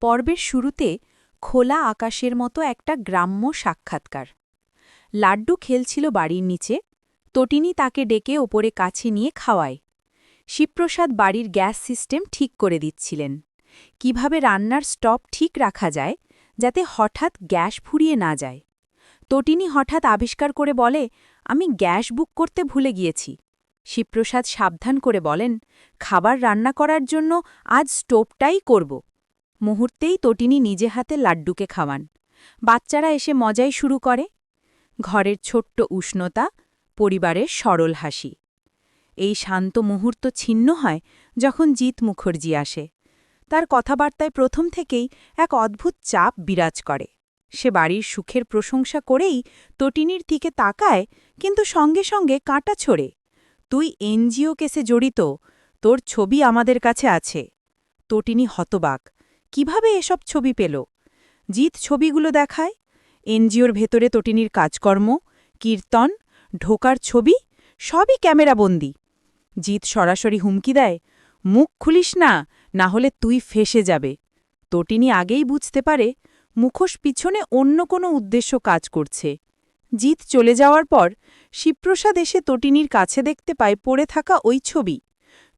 পর্বের শুরুতে খোলা আকাশের মতো একটা গ্রাম্য সাক্ষাৎকার। লাড্ডু খেলছিল বাড়ির নিচে, তটিনী তাকে ডেকে ওপরে কাছে নিয়ে খাওয়ায়। শিবপ্রসাদ বাড়ির গ্যাস সিস্টেম ঠিক করে দিচ্ছিলেন। কীভাবে রান্নার স্টপ ঠিক রাখা যায় যাতে হঠাৎ গ্যাস ফুরিয়ে না যায়। তটিনী হঠাৎ আবিষ্কার করে বলে, আমি গ্যাস বুক করতে ভুলে গিয়েছি। শিবপ্রসাদ সাবধান করে বলেন, খাবার রান্না করার জন্য আজ স্টোভটাই করব। মুহূর্তেই তটিনী নিজে হাতে লাড্ডুকে খাওয়ান। বাচ্চারা এসে মজাই শুরু করে। ঘরের ছোট্ট উষ্ণতা, পরিবারের সরল হাসি। এই শান্ত মুহূর্ত ছিন্ন হয় যখন জিত মুখার্জি আসে। তার কথাবার্তায় প্রথম থেকেই এক অদ্ভুত চাপ বিরাজ করে। সে বাড়ির সুখের প্রশংসা করেই তটিনীর দিকে তাকায়, কিন্তু সঙ্গে সঙ্গে কাঁটা ছড়ে। তুই এনজিও কেসে জড়িত, তোর ছবি আমাদের কাছে আছে। তটিনী হতবাক। কীভাবে এসব ছবি পেল? জিত ছবিগুলো দেখায়, এনজিওর ভেতরে তটিনীর কাজকর্ম, কীর্তন, ঢোকার ছবি, সবই ক্যামেরাবন্দি জিত সরাসরি হুমকি দেয়, মুখ খুলিস না না হলে তুই ফেসে যাবে। তটিনী আগেই বুঝতে পারে, মুখোশ পিছনে অন্য কোনো উদ্দেশ্য কাজ করছে। জিত চলে যাওয়ার পর, শিবপ্রসাদ এসে তটিনীর কাছে দেখতে পায় পড়ে থাকা ওই ছবি।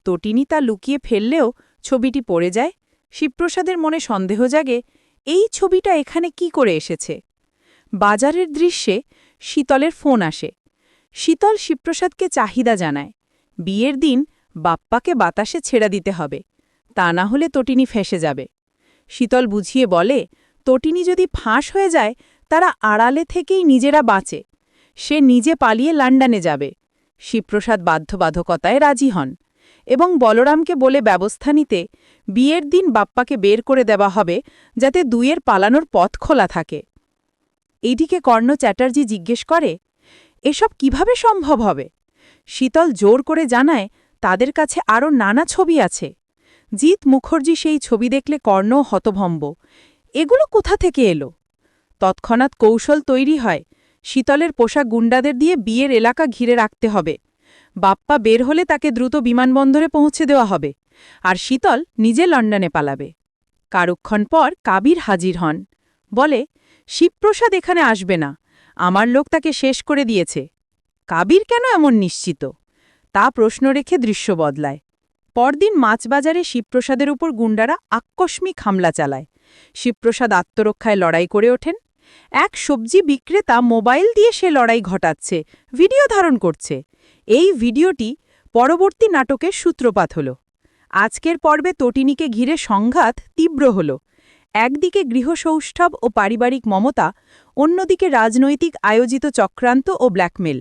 তটিনী তা লুকিয়ে ফেললেও ছবিটি পড়ে যায় শিবপ্রসাদের মনে সন্দেহ জাগে, এই ছবিটা এখানে কি করে এসেছে? বাজারের দৃশ্যে শীতলের ফোন আসে। শীতল শিবপ্রসাদকে চাহিদা জানায়, বিয়ের দিন বাপ্পাকে বাতাসে ছেড়া দিতে হবে, তা না হলে তটিনী ফেসে যাবে। শীতল বুঝিয়ে বলে, তটিনী যদি ফাঁস হয়ে যায়, তারা আড়ালে থেকেই নিজেরা বাঁচে। সে নিজে পালিয়ে লন্ডনে যাবে। শিবপ্রসাদ বাধ্যবাধকতায় রাজি হন। এবং বলরামকে বলে ব্যবস্থা নিতে বিয়ের দিন বাপ্পাকে বের করে দেওয়া হবে যাতে দুইয়ের পালানোর পথ খোলা থাকে। এইদিকে কর্ণ চ্যাটার্জি জিজ্ঞেস করে, এসব কীভাবে সম্ভব হবে? শীতল জোর করে জানায়, তাদের কাছে আরও নানা ছবি আছে। জিৎ মুখর্জি সেই ছবি দেখলে কর্ণ হতভম্ব। এগুলো কোথা থেকে এলো? তৎক্ষণাৎ কৌশল তৈরি হয়। শীতলের পোশাক গুন্ডাদের দিয়ে বিয়ের এলাকা ঘিরে রাখতে হবে। বাপ্পা বের হলে তাকে দ্রুত বিমানবন্দরে পৌঁছে দেওয়া হবে, আর শীতল নিজে লন্ডনে পালাবে। কারুক্ষণ পর কাবির হাজির হন। বলে, শিবপ্রসাদ এখানে আসবে না, আমার লোক তাকে শেষ করে দিয়েছে। কাবির কেন এমন নিশ্চিত? তা প্রশ্ন রেখে দৃশ্য বদলায়। পরদিন মাছবাজারে শিবপ্রসাদের উপর গুন্ডারা আকস্মিক হামলা চালায়। শিবপ্রসাদ আত্মরক্ষায় লড়াই করে ওঠেন। এক সবজি বিক্রেতা মোবাইল দিয়ে সে লড়াই ঘটাচ্ছে, ভিডিও ধারণ করছে। এই ভিডিওটি পরবর্তী নাটকের সূত্রপাত হল। আজকের পর্বে তটিনীকে ঘিরে সংঘাত তীব্র হল। একদিকে গৃহসৌষ্ঠব ও পারিবারিক মমতা, অন্যদিকে রাজনৈতিক আয়োজিত চক্রান্ত ও ব্ল্যাকমেল।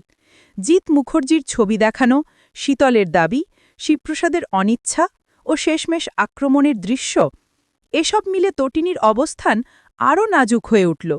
জিৎ মুখর্জির ছবি দেখানো, শীতলের দাবি, শিবপ্রসাদের অনিচ্ছা ও শেষমেশ আক্রমণের দৃশ্য, এসব মিলে তটিনীর অবস্থান আরও নাজুক হয়ে উঠল।